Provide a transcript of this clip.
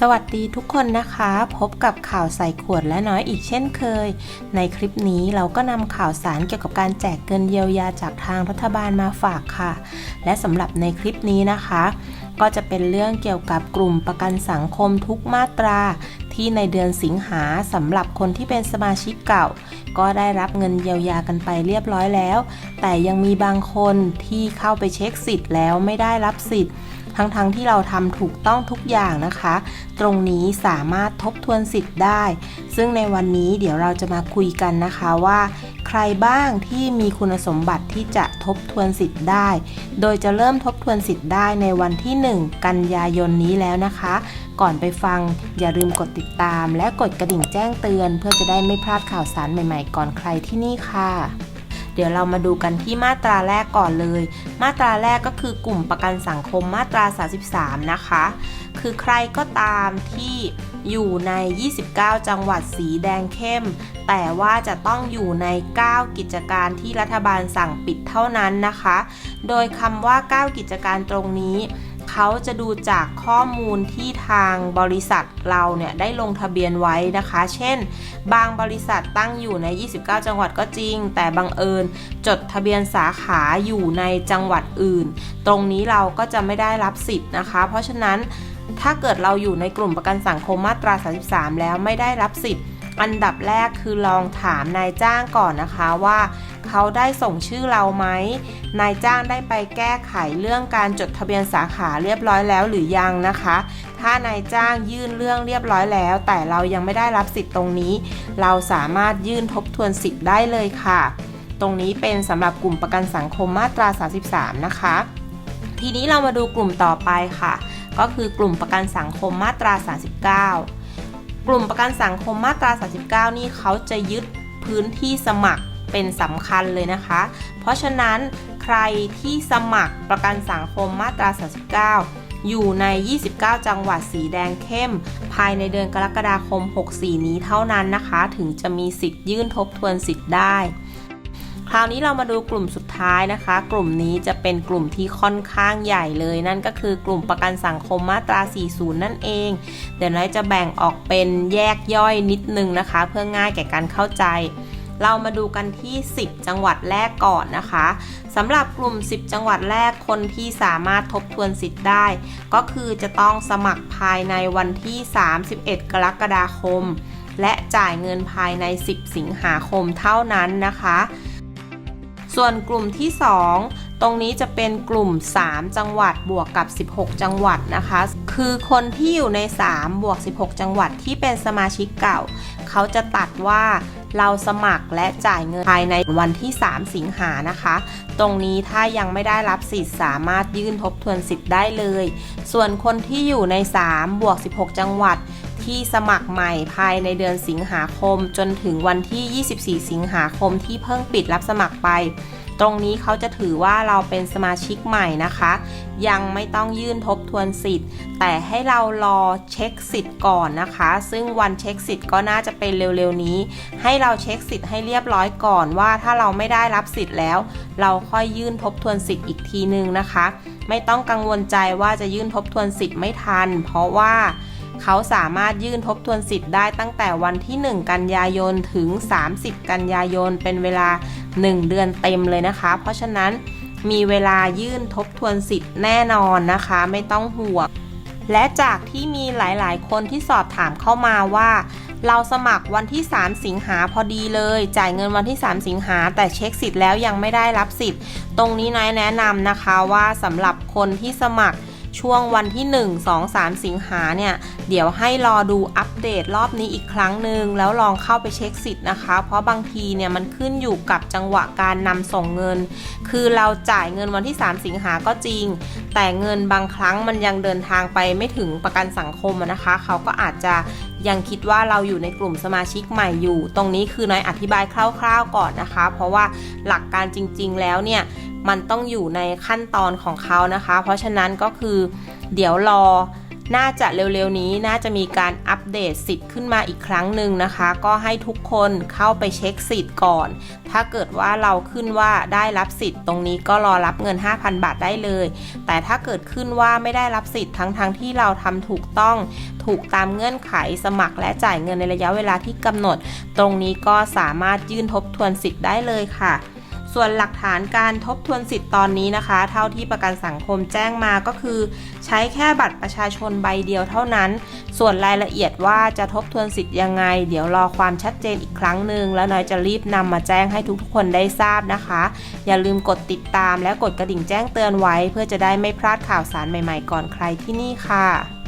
สวัสดีทุกคนนะคะ พบกับข่าวใส่ขวดและน้อยอีกเช่นเคย ในคลิปนี้เราก็นำข่าวสารเกี่ยวกับการแจกเงินเยียวยาจากทางรัฐบาลมาฝากค่ะ และสำหรับในคลิปนี้นะคะ ก็จะเป็นเรื่องเกี่ยวกับกลุ่มประกันสังคมทุกมาตรา ที่ในเดือนสิงหาสำหรับคนที่เป็นสมาชิกเก่า ก็ได้รับเงินเยียวยากันไปเรียบร้อยแล้ว แต่ยังมีบางคนที่เข้าไปเช็คสิทธิ์แล้วไม่ได้รับสิทธิ์ ทั้งๆทที่เราทำถูกต้องทุกอย่างนะคะ ตรงนี้สามารถทบทวนสิทธิ์ได้ ซึ่งในวันนี้เดี๋ยวเราจะมาคุยกันนะคะว่า ใครบ้างที่มีคุณสมบัติที่จะทบทวนสิทธิ์ได้ โดยจะเริ่มทบทวนสิทธิ์ได้ในวันที่ 1 กันยายนนี้แล้วนะคะ ก่อนไปฟังอย่าลืมกดติดตาม และกดกระดิ่งแจ้งเตือน เพื่อจะได้ไม่พลาดข่าวสารใหม่ ๆ ก่อนใครที่นี่ค่ะ เดี๋ยวเรามาดูกันที่มาตราแรกก่อนเลย มาตราแรกก็คือกลุ่มประกันสังคมมาตรา 33 นะคะ คือใครก็ตามที่อยู่ใน 29 จังหวัดสีแดงเข้ม แต่ว่าจะต้องอยู่ใน 9 กิจการที่รัฐบาลสั่งปิดเท่านั้นนะคะ โดยคำว่า 9 กิจการตรงนี้ เขาจะดูจากข้อมูลที่ทางบริษัทเราเนี่ยได้ลงทะเบียนไว้นะคะ เช่น บางบริษัทตั้งอยู่ใน 29 จังหวัดก็จริง แต่บังเอิญจดทะเบียนสาขาอยู่ในจังหวัดอื่น ตรงนี้เราก็จะไม่ได้รับสิทธิ์นะคะ เพราะฉะนั้นถ้าเกิดเราอยู่ในกลุ่มประกันสังคมมาตรา 33 แล้วไม่ได้รับสิทธิ์ อันดับแรกคือลองถามนายจ้างก่อนนะคะว่า เขาได้ส่งชื่อเราไหม นายจ้างได้ไปแก้ไขเรื่องการจดทะเบียนสาขาเรียบร้อยแล้วหรือยังนะคะ ถ้านายจ้างยื่นเรื่องเรียบร้อยแล้ว แต่เรายังไม่ได้รับสิทธิ์ตรงนี้ เราสามารถยื่นทบทวนสิทธิ์ได้เลยค่ะ ตรงนี้เป็นสำหรับกลุ่มประกันสังคมมาตรา 33 นะคะ ทีนี้เรามาดูกลุ่มต่อไปค่ะ ก็คือกลุ่มประกันสังคมมาตรา 39 กลุ่มประกันสังคมมาตรา 39 นี่เขาจะยึดพื้นที่สมัครเป็นสำคัญเลยนะคะ เพราะฉะนั้นใครที่สมัครประกันสังคมมาตรา 39 อยู่ใน 29 จังหวัดสีแดงเข้ม ภายในเดือนกรกฎาคม 64 นี้เท่านั้นนะคะ ถึงจะมีสิทธิ์ยื่นทบทวนสิทธิ์ได้ คราวนี้เรามาดูกลุ่มสุดท้ายนะคะ กลุ่มนี้จะเป็นกลุ่มที่ค่อนข้างใหญ่เลย นั่นก็คือกลุ่มประกันสังคมมาตรา 40 นั่นเอง เดี๋ยวน้อยจะแบ่งออกเป็นแยกย่อยนิดนึงนะคะ เพื่อง่ายแก่การเข้าใจเรามาดูกันที่ 10 จังหวัดแรกก่อนนะคะสำหรับกลุ่ม 10 จังหวัดแรกคนที่สามารถทบทวนสิทธิ์ได้ ก็คือจะต้องสมัครภายในวันที่ 31 กรกฎาคม และจ่ายเงินภายใน 10 สิงหาคมเท่านั้นนะคะ ส่วนกลุ่มที่ 2 ตรงนี้จะเป็นกลุ่ม 3 จังหวัดบวกกับ 16 จังหวัดนะคะ คือคนที่อยู่ใน 3 บวก 16 จังหวัดที่เป็นสมาชิกเก่า เขาจะตัดว่าเราสมัครและจ่ายเงินภายในวันที่ 3 สิงหานะคะ ตรงนี้ถ้ายังไม่ได้รับสิทธิ์สามารถยื่นทบทวนสิทธิ์ได้เลย ส่วนคนที่อยู่ใน 3 บวก 16 จังหวัด ที่สมัครใหม่ภายในเดือนสิงหาคม จนถึงวันที่ 24 สิงหาคมที่เพิ่งปิดรับสมัครไป ตรงนี้เขาจะถือว่าเราเป็นสมาชิกใหม่นะคะ ยังไม่ต้องยื่นทบทวนสิทธิ์ แต่ให้เรารอเช็คสิทธิ์ก่อนนะคะ ซึ่งวันเช็คสิทธิ์ก็น่าจะเป็นเร็วๆนี้ ให้เราเช็คสิทธิ์ให้เรียบร้อยก่อนว่าถ้าเราไม่ได้รับสิทธิ์แล้ว เราค่อยยื่นทบทวนสิทธิ์อีกทีนึงนะคะ ไม่ต้องกังวลใจว่าจะยื่นทบทวนสิทธิ์ไม่ทัน เพราะว่า เขาสามารถยื่นทบทวนสิทธิ์ได้ตั้งแต่วันที่ 1 กันยายนถึง 30 กันยายน เป็นเวลา 1 เดือนเต็มเลยนะคะ เพราะฉะนั้นมีเวลายื่นทบทวนสิทธิ์แน่นอนนะคะ ไม่ต้องห่วง และจากที่มีหลายๆ คนที่สอบถามเข้ามาว่า เราสมัครวันที่ 3 สิงหาพอดีเลย จ่ายเงินวันที่ 3 สิงหาแต่เช็คสิทธิ์แล้วยังไม่ได้รับสิทธิ์ ตรงนี้นายแนะนำนะคะว่าสำหรับคนที่สมัคร ช่วงวันที่ 1 2 3 สิงหาเนี่ย เดี๋ยวให้รอดูอัปเดตรอบนี้อีกครั้งหนึ่งแล้วลองเข้าไปเช็คสิทธิ์นะคะ เพราะบางทีเนี่ยมันขึ้นอยู่กับจังหวะการนำส่งเงิน คือเราจ่ายเงินวันที่ 3 สิงหาก็จริง แต่เงินบางครั้งมันยังเดินทางไปไม่ถึงประกันสังคมนะคะ เขาก็อาจจะยังคิดว่าเราอยู่ในกลุ่มสมาชิกใหม่อยู่ ตรงนี้คือน้อยอธิบายคร่าว ๆก่อนนะคะ เพราะว่าหลักการจริง ๆ แล้วเนี่ย มันต้องอยู่ในขั้นตอนของเขานะคะ เพราะฉะนั้นก็คือเดี๋ยวรอน่าจะเร็วๆนี้น่าจะมีการอัปเดตสิทธิ์ขึ้นมาอีกครั้งหนึ่งนะคะ ก็ให้ทุกคนเข้าไปเช็คสิทธิ์ก่อน ถ้าเกิดว่าเราขึ้นว่าได้รับสิทธิ์ตรงนี้ก็รอรับเงิน 5,000 บาทได้เลย แต่ถ้าเกิดขึ้นว่าไม่ได้รับสิทธิ์ทั้งๆทที่เราทำถูกต้องถูกตามเงื่อนไขสมัครและจ่ายเงินในระยะเวลาที่กำหนด ตรงนี้ก็สามารถยื่นทบทวนสิทธิ์ได้เลยค่ะ ส่วนหลักฐานการทบทวนสิทธิ์ตอนนี้นะคะ เท่าที่ประกันสังคมแจ้งมาก็คือ ใช้แค่บัตรประชาชนใบเดียวเท่านั้น ส่วนรายละเอียดว่าจะทบทวนสิทธิ์ยังไง เดี๋ยวรอความชัดเจนอีกครั้งหนึ่งแล้วน้อยจะรีบนำมาแจ้งให้ทุกๆคนได้ทราบนะคะ อย่าลืมกดติดตามและกดกระดิ่งแจ้งเตือนไว้ เพื่อจะได้ไม่พลาดข่าวสารใหม่ๆ ก่อนใครที่นี่ค่ะ